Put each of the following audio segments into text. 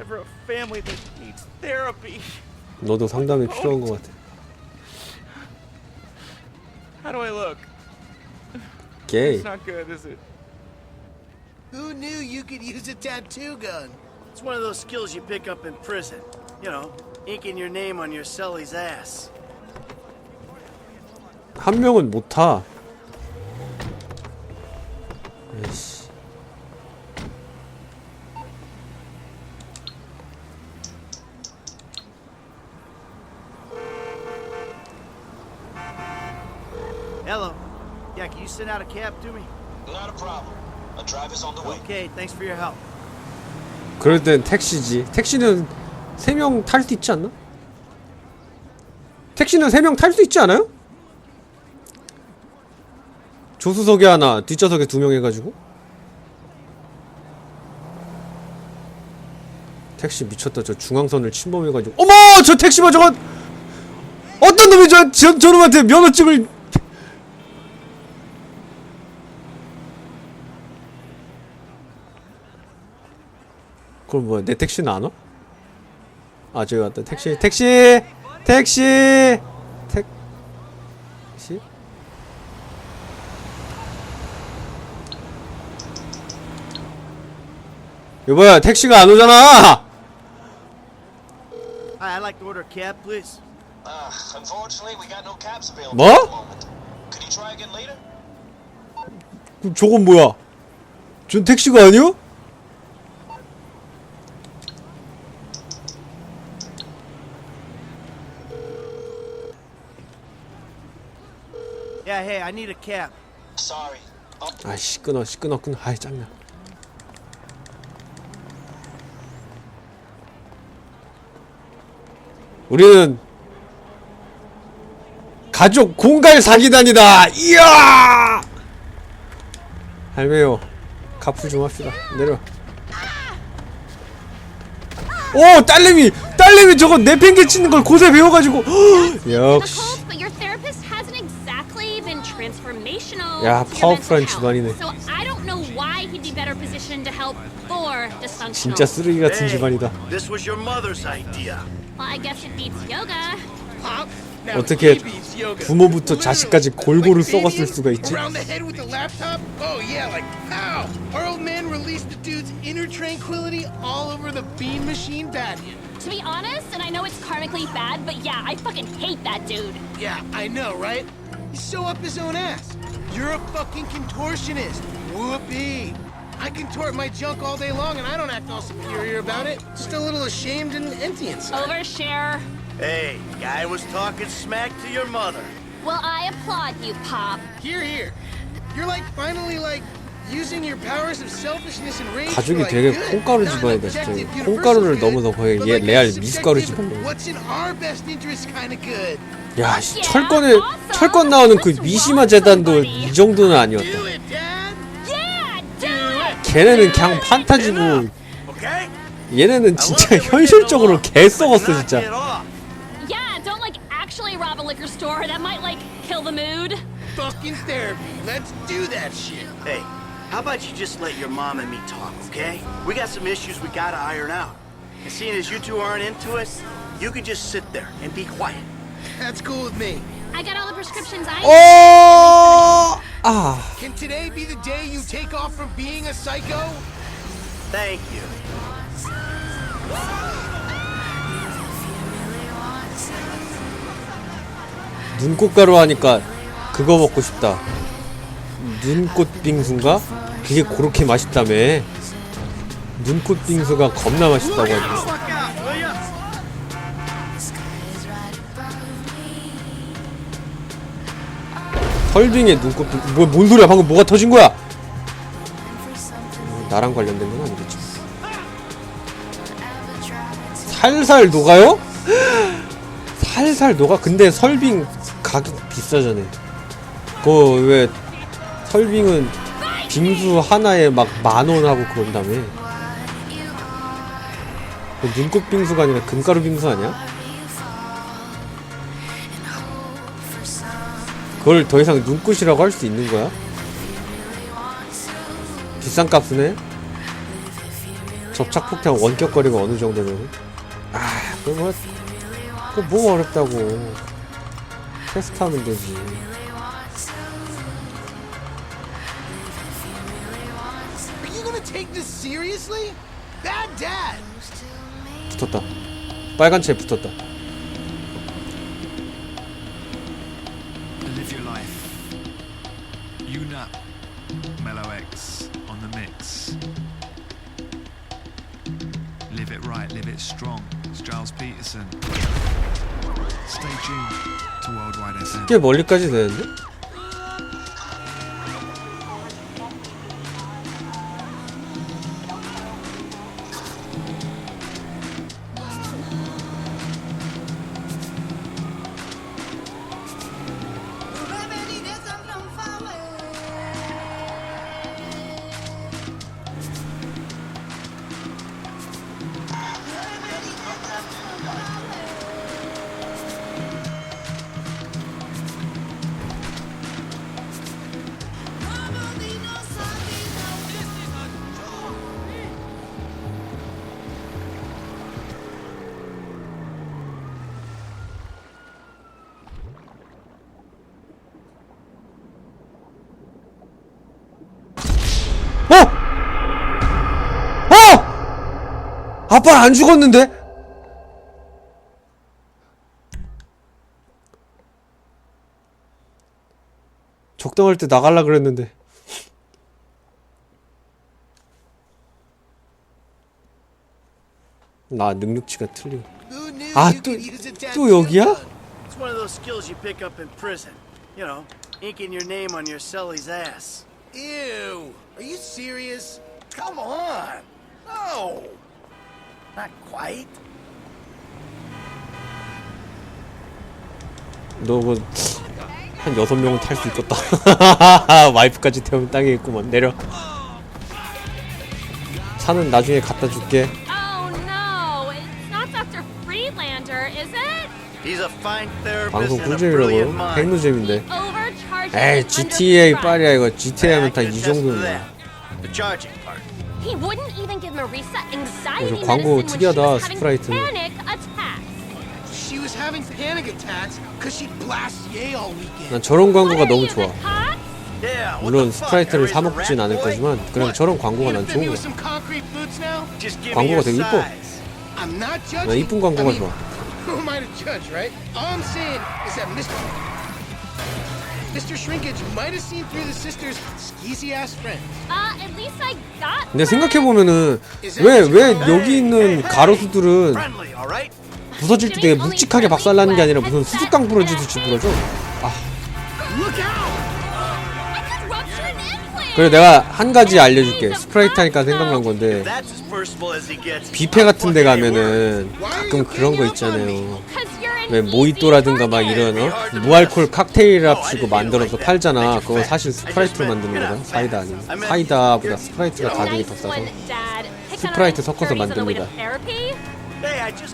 Ever a family that needs therapy. 너도 상담이 필요한 것 같아. How do I look? 게이. It's not good, is it? Who knew you could use a tattoo gun? It's one of those skills you pick up in prison. You know, inking your name on your cellie's ass. 한 명은 못 타. Cab to me? Not a problem. A driver's on the way. Okay, thanks for your help. 그럴 땐 택시지. 택시는 세명탈 수 있지 않나? 택시는 세명탈 수 있지 않아요? 조수석에 하나, 뒷좌석에 두 명 해가지고. 택시 미쳤다. 저 중앙선을 침범해가지고. 어머! 저 택시 봐, 저건! 어떤 놈이 저, 저, 저놈한테 면허증을. 그럼 뭐야, 내 택시는 안 와? 아, 저기 왔다. 택시, 택시! 택시! 택시? 여보야, 택시가 안 오잖아! Hi, I'd like to order a cab, please. Uh, unfortunately, we got no cabs available What? at the moment. Could you try again later? 그럼 저건 뭐야? 전 택시가 아니야? Yeah, hey, I need a cab. Sorry. Oh, 아씨 끊어 씨 끊었구나 아이 짱나 우리는 가족 공갈 사기단이다. 이야! 할매요 가프 좀 합시다. 내려. 오 딸내미! 딸내미 저거 내팽개치는 걸 고세 배워가지고. 역시 야, 파워풀한 집안이네. 진짜 쓰레기 같은 집안이다 어떻게. 부모부터 자식까지 골고루 썩었을 수가 있지? Around the head with the laptop? Oh yeah, like pow! Our old man released the dude's inner tranquility all over the bean machine patio. To be honest, and I know it's karmically bad, but yeah, I fucking hate that dude. Yeah, I know, right? He's so up his own ass. You're a fucking contortionist. Whoopee. I contort my junk all day long and I don't act all superior about it. Just a little ashamed and empty inside. Overshare. Hey, guy was talking smack to your mother. Well, I applaud you, Pop. Here, here. You're like finally like using your powers of selfishness and rage. 가족이 for, like, 되게 good, 콩가루 not 집안이다 objective, 진짜 universal 콩가루를 good, 넘어서 거의 but 얘 like a 레알 미숫가루 subjective, 집안이야 What's in our best interest kind of good. 야 씨, 철권에. 철권 나오는 그 미시마 재단도. 이 정도는 아니었다! 걔네는 그냥 판타지고? 얘네는 진짜 현실적으로 개 썩었어 진짜. Yeah, don't like actually rob a liquor store. That might like kill the mood. Fucking therapy. Let's do that shit. Hey, how about you just let your mom and me talk, okay? We got some issues we gotta iron out. And seeing as you two aren't into it, you can just sit there and be quiet. That's cool with me. I got all the prescriptions I 어... 아 Can today be the day you take off from being a psycho? Thank you. 눈꽃가루 하니까 그거 먹고 싶다 눈꽃 빙수인가? 그게 그렇게 맛있다며 눈꽃 빙수가 겁나 맛있다고 Fuck 설빙의 눈꽃 뭐, 뭔 소리야 방금 뭐가 터진 거야 어, 나랑 관련된 건 아니겠지 살살 녹아요? 살살 녹아? 근데 설빙 가격 비싸잖아 그거 왜 설빙은 빙수 하나에 막 만원 하고 그런다며 그 눈꽃 빙수가 아니라 금가루 빙수 아니야? 그걸 더 이상 눈꽃이라고 할 수 있는 거야? 비싼 값이네? 접착 폭탄 원격거리가 어느 정도냐고? 아, 그거 뭐, 그거 뭐 어렵다고. 테스트하면 되지. 붙었다. 빨간 채 붙었다. 꽤 멀리까지 되는데? 아빠는 안 죽었는데? 적당할 때 나갈라 그랬는데. 나 능력치가 틀려. 아, you 또- 여기야? inking your name on your ass. Ew. Are you serious? Come on. No. Not quite. 너뭐 한 여섯 명은 탈 수 있겠다. 와이프까지 태우면 땅에 있구만. 내려. 차는 나중에 갖다 줄게. Oh 방송 and a brilliant 꿀잼이라고. mind. 핵노잼인데. 에이 GTA. 빨이야 이거. GTA 하면 I 다이 정도야. He wouldn't even give Marisa anxiety 어, 저 광고 medicine when she 특이하다, was having 스프라이트. panic attacks. She was having panic attacks because she blast Yay all weekend. 난 저런 광고가 너무 좋아. Yeah, what 물론 the fuck? 스프라이트를 Are 사 you a 먹진 rat 않을 boy? 거지만 그냥 저런 광고가 난 좋은 거야. Just give me 광고가 your 되게 이뻐. size. I'm not judging. 나 이쁜 광고가 좋아. Who am I to judge, right? All I'm saying is that Mr. Mr. Shrinkage might have seen through the sister's skeezy ass friends. Uh, at least I got 근데. 생각해 보면은 왜 왜 여기 있는 가로수들은 Friendly, all right? 부서질 때 되게 묵직하게 박살나는 게 아니라 무슨 수족강 부러지듯이 부러져. Look out! I could rupture an implant. 그래 내가 한 가지 알려줄게. 스프라이트 하니까 생각난 건데 That's as personal as he gets. 뷔페 같은 데 가면은 가끔 그런 거 있잖아요. 'Cause 왜 모히또라든가 막. 이런 어? 무알콜 칵테일 합시고 만들어서 팔잖아. 그건 사실 스프라이트로 만드는 거다. 사이다 아니면 사이다보다 스프라이트가 가격이 더 싸서. 스프라이트 섞어서 만듭니다.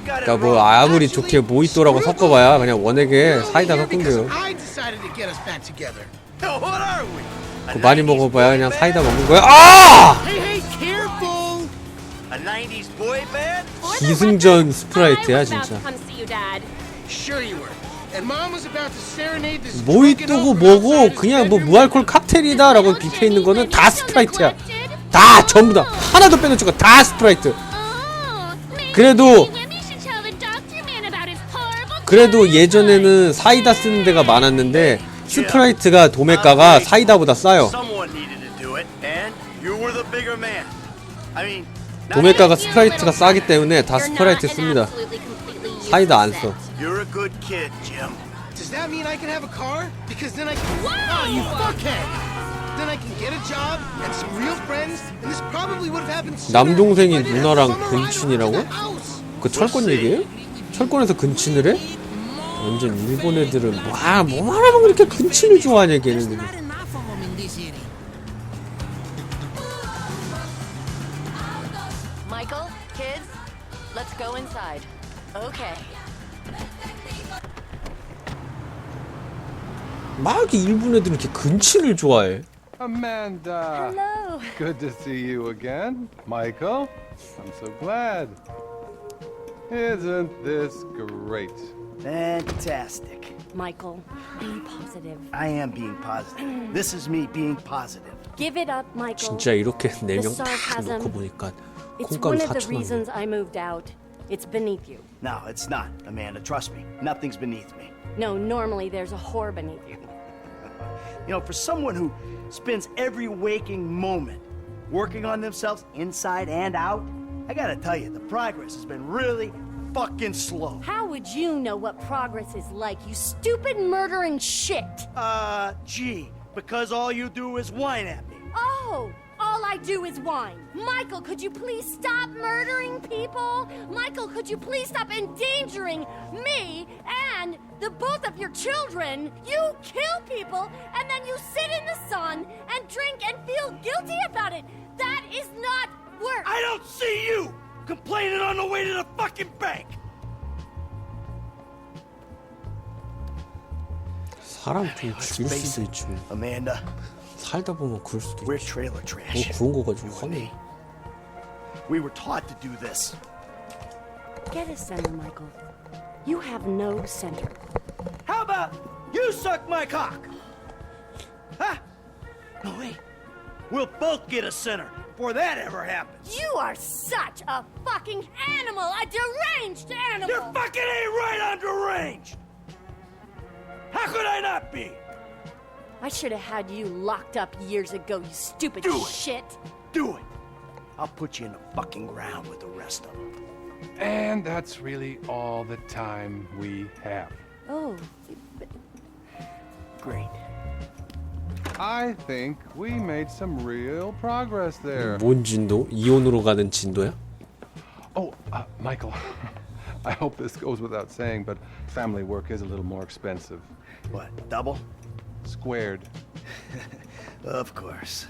그러니까 뭐. 아무리 좋게 모히또라고 섞어봐야 그냥 원액에 사이다 we? A 그거 많이 90s 먹어봐야 그냥? 사이다 먹는 거야. 아! Hey, hey, careful! A 90s boy band? For the 기승전 스프라이트야, 진짜. To come see you, Dad. Sure you were. And mom was about to serenade this 모히또고 뭐고 그냥 뭐 무알콜 칵테일이다라고 뷔페 있는 거는 다 스프라이트야. 다 전부 다 하나도 빼놓지 고다 스프라이트. 그래도- 그래도 예전에는 사이다 쓰는 데가 많았는데 스프라이트가 도매가가 사이다보다 싸요. 도매가가 스프라이트가 싸기 때문에 다 스프라이트 씁니다. 사이다 안 써. You're a good kid, Jim. Does that mean I can have a car? Because then I can. Oh, you fuckhead! Then I can get a job and some real friends, and this probably would have happened sooner 남동생이 누나랑 근친이라고? 그 철권 얘기예요? 철권에서 근친을 해? 완전 일본 애들은 뭐, 아, 뭐 하라면 그렇게 근친을 좋아하냐 걔네들이. Michael, kids, let's go inside. Okay. 막 이렇게 일본 애들은 이렇게 근친을 좋아해. Amanda. Hello. Good to see you again. Michael. I'm so glad. Isn't this great? Fantastic. Michael, be positive. I am being positive. This is me being positive. Give it up, Michael. 진짜 이렇게 네 명 다 sarcasm. 놓고 보니까 It's 콩가루 one of the 4천 원. reasons I moved out. It's beneath you. No, it's not, Amanda. Trust me. Nothing's beneath me. No, normally there's a whore beneath you. You know, for someone who spends every waking moment working on themselves inside and out, I gotta tell you, the progress has been really fucking slow. How would you know what progress is like, you stupid murdering shit? Uh, gee, because all you do is whine at me. Oh, all I do is whine. Michael, could you please stop murdering people? Michael, could you please stop endangering me and the both of your children? You kill people and then you sit in the sun and drink and feel guilty about it. That is not work. I don't see you complaining on the way to the fucking bank. 사람 좀 죽일 수도 있지. Amanda, 살다 보면 그럴 수도 we're 있지. trailer 뭐 trash. 그런 거 가지고 You and me. 화내. We were taught to do this. Get a center, Michael. You have no center. How about you suck my cock? Huh? No, wait. We'll both get a center before that ever happens. You are such a fucking animal, a deranged animal. You fucking ain't right on the range. How could I not be? I should have had you locked up years ago, you stupid Do it. shit. Do it. I'll put you in the fucking ground with the rest of them. And that's really all the time we have. Oh, Great. I think we made some real progress there. 뭔 진도? 이온으로 가는 진도야? Oh, uh, Michael, I hope this goes without saying, but family work is a little more expensive. What, double? Squared. Of course.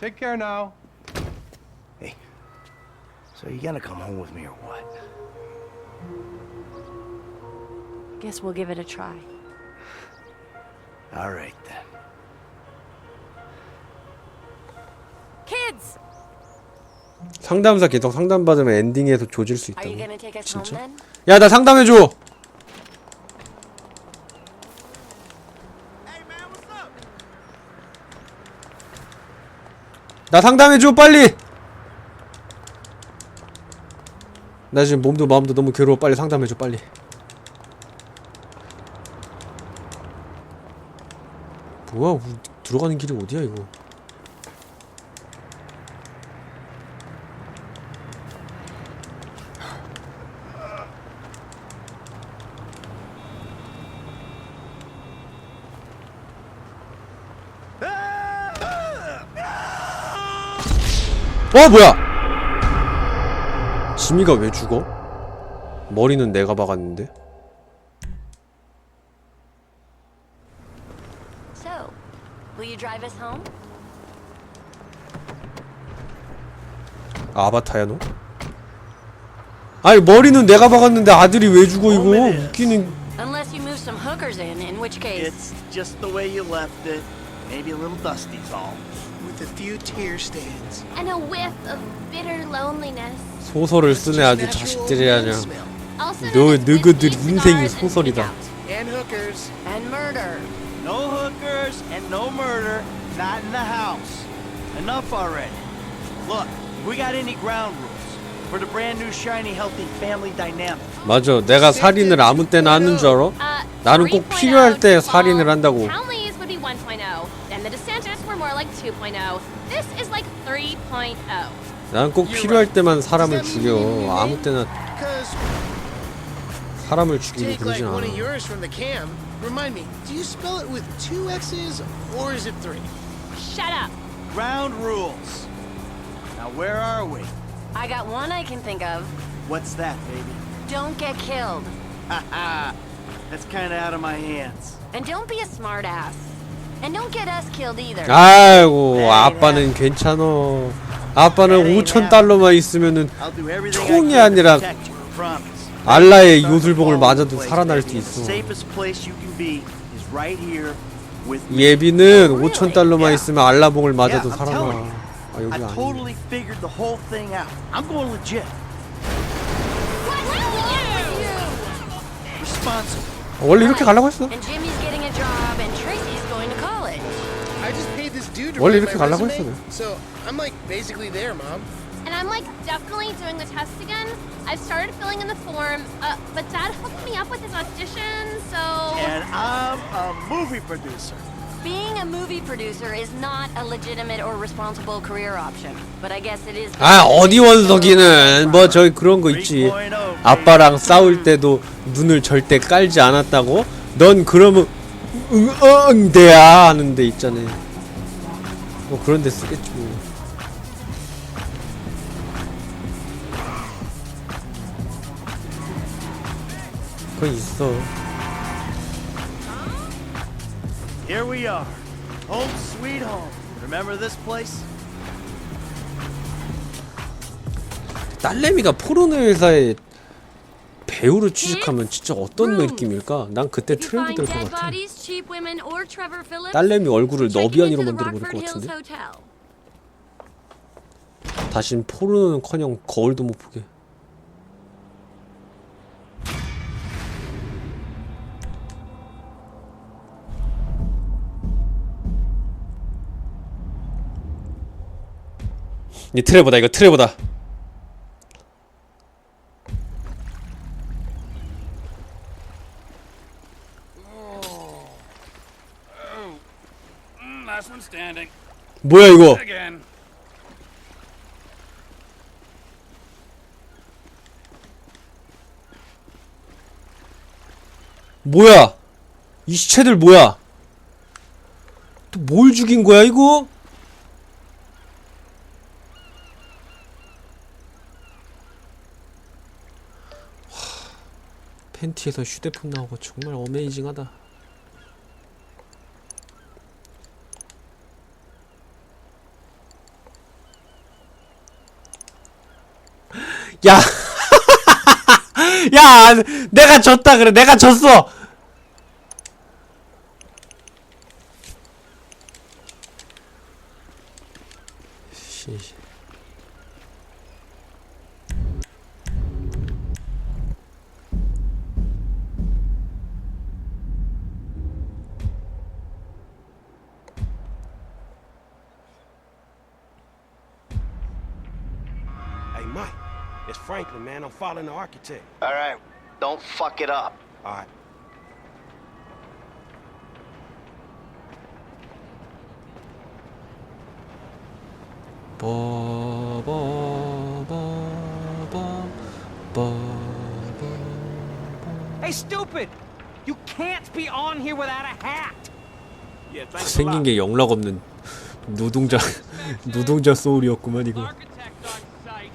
Take care now. Hey, so you gonna come home with me or what? guess we'll give it a try. All right then. Kids, 상담사 계속 상담 받으면 엔딩에서 조질 수 있다고. 진짜? 야, 나 상담해 줘! 나 상담해줘, 빨리! 나 지금 몸도 마음도 너무 괴로워. 빨리 상담해줘, 빨리. 뭐야, 우- 들어가는 길이 어디야, 이거. 어 뭐야 지미가 왜 죽어? 머리는 내가 박았는데 So, will you drive us home? 아바타야 너? 아니 머리는 내가 박았는데 아들이 왜 죽어 이거 웃기는 Unless you move some hookers in, in which case. It's just the way you left it. Maybe a little dusty's all. With a few tear stains. And a whiff of bitter loneliness. 소설을 쓰네 아주 자식들이 아냐 Also 너 known as 너희들 whiskey, 인생이 cigars, and 소설이다 And hookers. And murder. No hookers and no murder, not in the house. Enough already. Look, we got any ground rules for the brand new shiny healthy family dynamic. 맞아 내가 살인을 아무 때나 하는 줄 알아? Uh, 나는 꼭3.0 필요할 때. 살인을 한다고 3.0. This is like 3.0. 난 꼭 필요할 때만 사람을 죽여. 아무 때나 사람을 죽이고 그러진 않아. Remind me, do you spell it with two X's or is it three? Shut up. Ground rules. Now where are we? I got one I can think of. What's that, baby? Don't get killed. Haha. That's kind of out of my hands. And don't be a smartass. And don't get us killed either. 아이고 아빠는 괜찮어 아빠는 5천 달러만 있으면은 I'll do everything 총이 I can to 아니라 protect you. Promise. 알라의 요술봉을 맞아도 살아날 수 The 있어 safest place you can be is right here with me. 예비는 5천 달러만 있으면 알라봉을 맞아도 살아나. 아, 여기 아니네. totally figured the whole thing out. I'm going legit. What's wrong with you? Responsible. 원래 이렇게 가려고 했어. And Jimmy's 원래 이렇게 가려고 했어, so I'm like basically there, mom. And I'm like definitely doing the test again. I've started filling in the form, uh, but Dad hooked me up with his audition, so. And I'm a movie producer. Being a movie producer is not a legitimate or responsible career option, but I guess it is. 아 어디 원석이는 뭐 저기 그런 거 있지. 아빠랑 싸울 때도 눈을 절대 깔지 않았다고. 넌 그러면 응응대야 하는데 있잖아. 뭐 그런 데 쓰겠지 뭐. 그건 있어. Here we are. Home sweet home. Remember this place? 딸내미가 포르노 회사에 배우로 취직하면 진짜 어떤. 느낌일까? 난 그때 find 될것 같아. 딸내미 얼굴을 너비안이로 into the 만들어 버릴 것 같은데. 다신 포르노는커녕 거울도 못 보게. 이 트레보다 이거 트레보다. 뭐야 이거? 뭐야? 이 시체들 뭐야? 또 뭘 죽인 거야 이거? 하, 팬티에서 휴대폰 나오고 정말 어메이징하다. 야, 야, 내가 졌다 그래, 내가 졌어. Following the architect. All right. Don't fuck it up. All right. Hey, stupid! You can't be on here without a hat! Yeah, thanks a 생긴 lot. 게 영락 없는 노동자 노동자 소울이었구만 이거. Architect on site.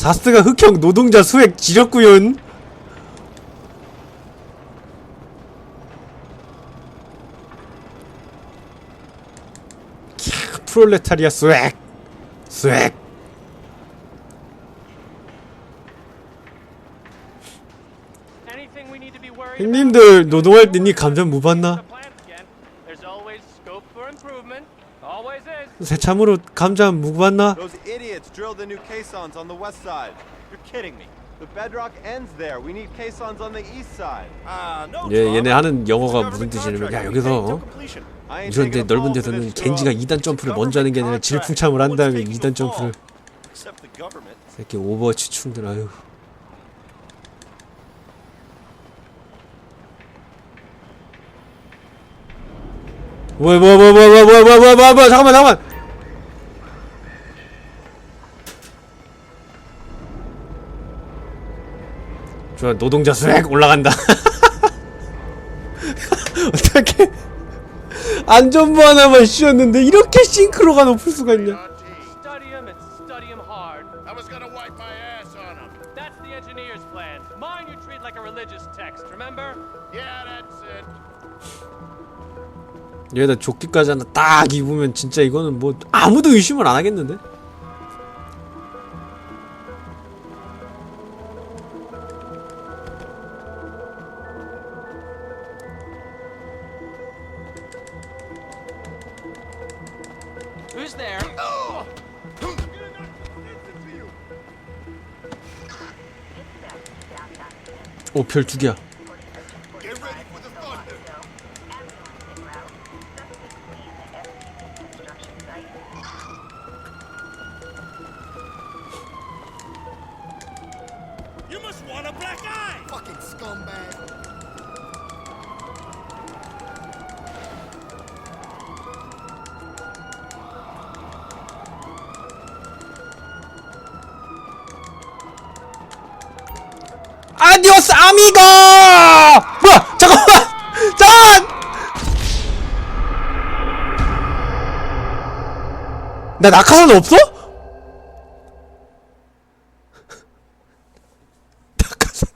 자스가 흑형 노동자 수액 지렸구연. 캬, 프롤레타리아 수액 수액. 형님들 노동할 때니 감전 is. 새참으로 감전 못 받나? Idiots drilled the new caissons on the west side. You're kidding me. The bedrock ends there. We need caissons on the east side. Ah, no 얘. 얘네 하는 영어가 무슨 뜻이냐면 야 여기서 어? 이런데 taking a 넓은 데서는 겐지가 job. 2단 점프를 먼저 하는 게 아니라 질풍참을 한 다음에 2단 점프를. 새끼 오버워치 충들 아유 뭐야 뭐야 뭐야 뭐야 뭐야 뭐야 뭐야 뭐야 잠깐만 잠깐만 좋아 노동자 수액 올라간다 어떻게 안전부 하나만 씌웠는데 이렇게 싱크로가 높을 수가 있냐. 얘다 조끼까지 하나 딱 입으면 진짜 이거는 뭐 아무도 의심을 안 하겠는데? 별 두 개야 나 낙하산 없어? 낙하산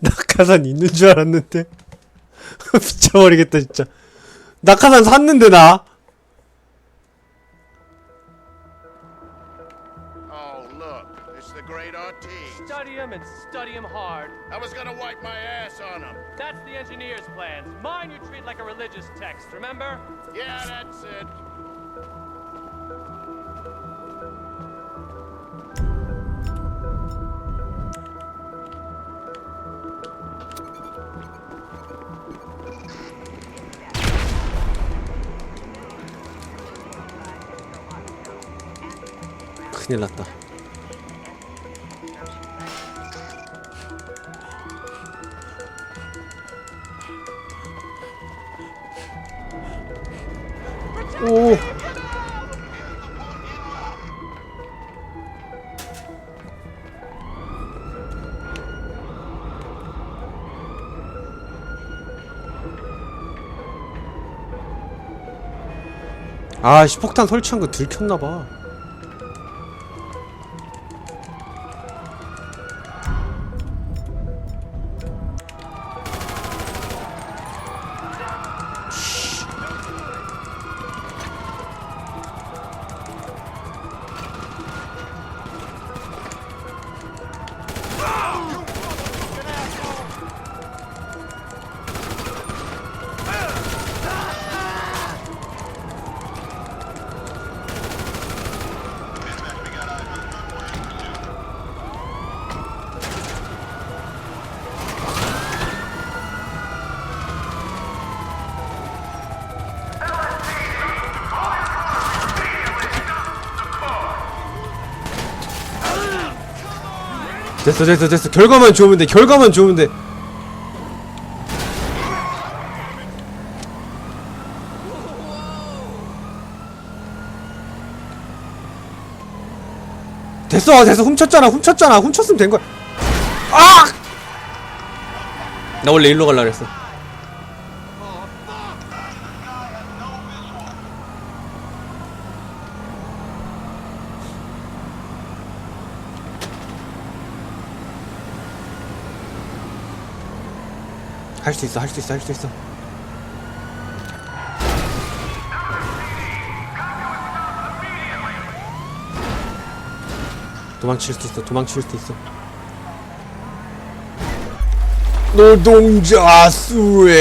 낙하산 있는 줄 알았는데. 미쳐버리겠다 진짜. 낙하산 샀는데 나 오. 아씨 폭탄 설치한 거 들켰나봐 됐어 됐어 됐어. 결과만 좋으면 돼 결과만 좋으면 돼. 됐어 됐어. 훔쳤잖아 훔쳤잖아. 훔쳤으면 된 거야. 아! 나 원래 일로 갈라 그랬어 수 있어 할 수 있어 할 수 있어. 도망칠 수 있어 도망칠 수 있어. 노동자 수액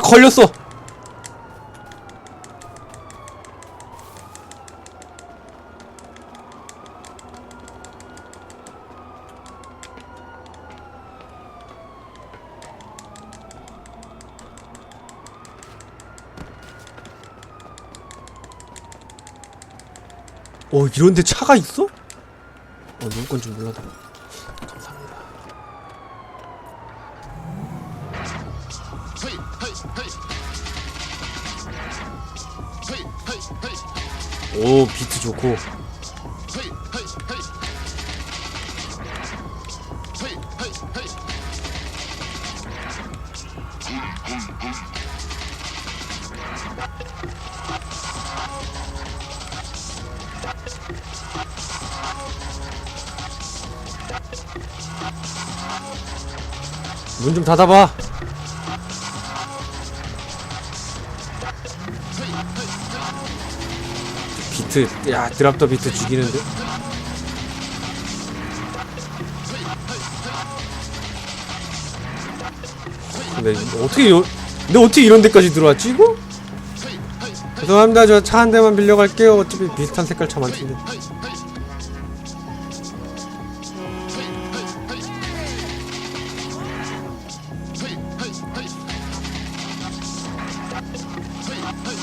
걸렸어 어 이런데 차가 있어? 어 누구 건지 몰라도 오 비트 좋고. 문 좀 닫아봐. 비트, 야 드랍 더 비트 죽이는데? 근데 어떻게 요, 근데 어떻게 이런 데까지 들어왔지 이거? 죄송합니다. 저 차 한 대만 빌려갈게요. 어차피 비슷한 색깔 차 많던데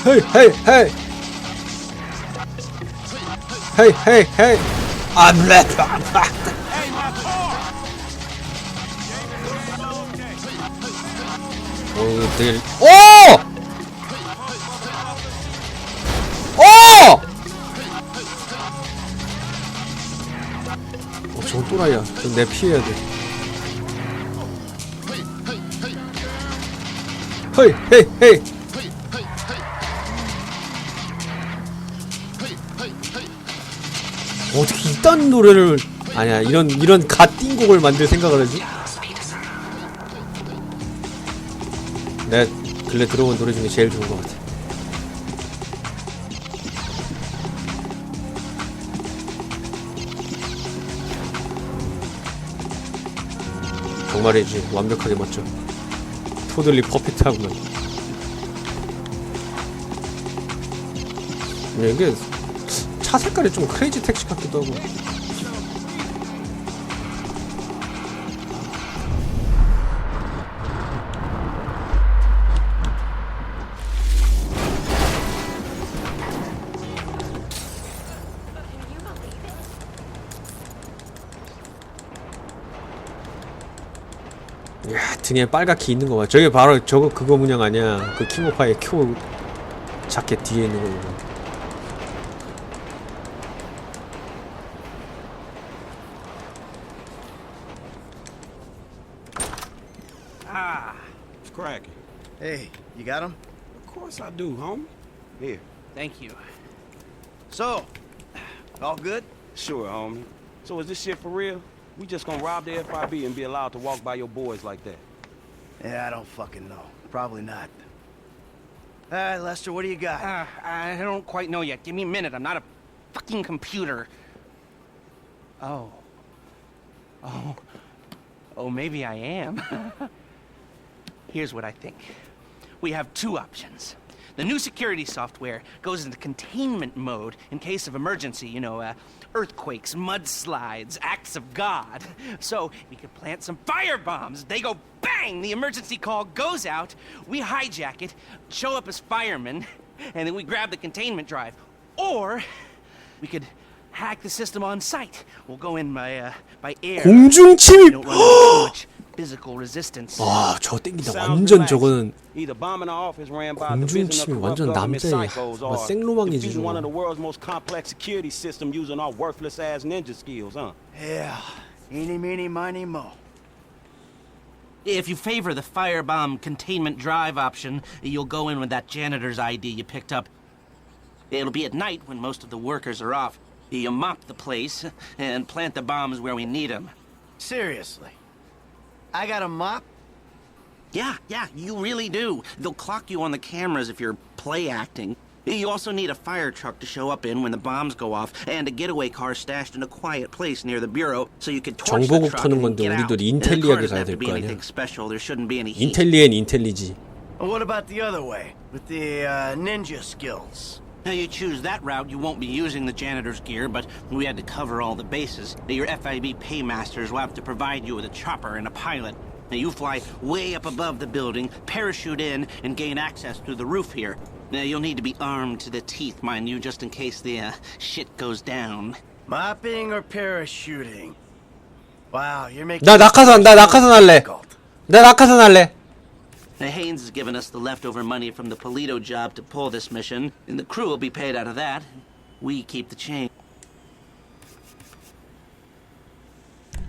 헤이 헤이 헤이 헤이 헤이 헤이 아 블레 어 되게 오! 오! 어, 저건 또라이야. 좀내 피해야 돼. 헤이, 헤이, 헤이. 어떻게 이딴 노래를 아니야 이런 이런 갓띵곡을 만들 생각을 하지? 내 근래 들어온 노래 중에 제일 좋은 것 같아. 정말이지 완벽하게 맞죠. 토들리 퍼펙트하구만. 이게 차 색깔이 좀 크레이지 택시 같기도 하고. 야 등에 빨갛게 있는 거 봐. 저게 바로 저거 그거 문양 아니야. 그 킹오파의 큐 자켓 뒤에 있는 거. 봐. Ah, Hey, you got him? Of course I do, homie. Here. Thank you. So, all good? Sure, homie. So is this shit for real? We just gonna rob the FIB and be allowed to walk by your boys like that? Yeah, I don't fucking know. Probably not. All right, Lester, what do you got? Uh, I don't quite know yet. Give me a minute. I'm not a fucking computer. Oh. Oh. Oh, maybe I am. Here's what I think We have two options. The new security software goes into containment mode in case of emergency, you know, uh, earthquakes, mudslides, acts of God. So we could plant some fire bombs. They go bang! The emergency call goes out. We hijack it, show up as firemen, and then we grab the containment drive. Or we could hack the system on site. We'll go in by uh, by air. 공중 침입. We don't run into too much physical resistance. 와, 저거 땡긴다. Sounds 완전 relaxing. 저거는 Either bombing an office ran by the 공중 vision 침입 of corrupt 완전 government 남자의 psychos 정말 or 생로망이지, defeating one 저거. of the world's most complex security system using our worthless ass ninja skills, huh? Yeah, eeny, meeny, miny, mo. If you favor the firebomb containment drive option, you'll go in with that janitor's ID you picked up. It'll be at night when most of the workers are off. You mop the place and plant the bombs where we need them. Seriously. I got a mop? Yeah, yeah, you really do. They'll clock you on the cameras if you're play acting. You also need a fire truck to show up in when the bombs go off, and a getaway car stashed in a quiet place near the bureau, so you can torch the 정보국 truck 터는 and 건데 get out. 우리도 And the car 인텔리하게 doesn't 가야 have to 될 be 거 아니야. anything special. There shouldn't be any heat. 인텔리엔 인텔리지. And what about the other way? With the uh, ninja skills? Now you choose that route, you won't be using the janitor's gear, but we had to cover all the bases. Your FIB paymasters will have to provide you with a chopper and a pilot. Now you fly way up above the building, parachute in, and gain access through the roof here. Now you'll need to be armed to the teeth, mind you, just in case the uh, shit goes down. Mopping or parachuting? Wow, you're making 나 낙하산, 나 낙하산 할래. 나 낙하산 할래. Now Haynes has given us the leftover money from the Polito job to pull this mission, and the crew will be paid out of that. We keep the change.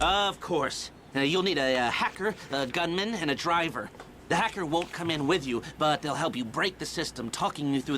Of course. Now, you'll need a, uh hacker, a gunman, and a driver. The hacker won't come in with you, but they'll help you break the system, talking you through the